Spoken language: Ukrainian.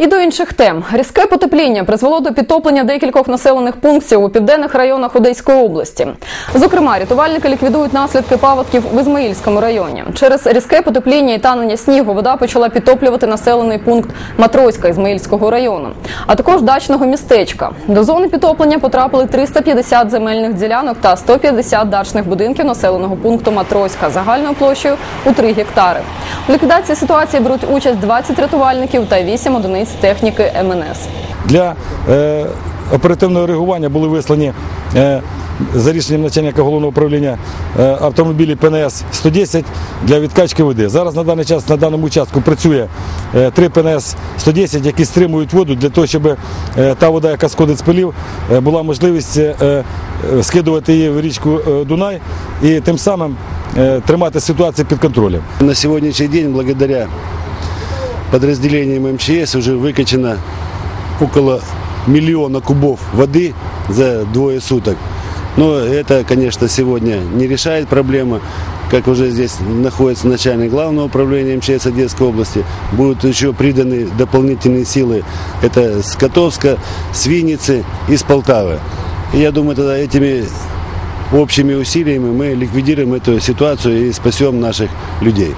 І до інших тем різке потепління призвело до підтоплення декількох населених пунктів у південних районах Одеської області. Зокрема, рятувальники ліквідують наслідки паводків в Ізмаїльському районі. Через різке потепління і танення снігу вода почала підтоплювати населений пункт Матроська Ізмаїльського району, а також дачного містечка. До зони підтоплення потрапили 350 земельних ділянок та 150 дачних будинків населеного пункту Матроська загальною площею у 3 гектари. У ліквідації ситуації беруть участь 20 рятувальників та 8 одиниць техніки МНС. Для е, оперативного реагування були вислані е, за рішенням начальника головного управління е, автомобілі ПНС 110 для відкачки води. Зараз на даний час на даному участку працює е, три ПНС 110, які стримують воду для того, щоб е, та вода, яка сходить з полів, е, була можливість е, е, скидувати її в річку е, Дунай і тим самим е, тримати ситуацію під контролем. На сегодняшний день благодаря подразделениям МЧС уже выкачано около миллиона кубов воды за двое суток. Но это, конечно, сегодня не решает проблемы. Как уже здесь находится начальник главного управления МЧС Одесской области, будут еще приданы дополнительные силы. Это с Котовска, с Винницы и с Полтавы. И я думаю, тогда этими общими усилиями мы ликвидируем эту ситуацию и спасем наших людей.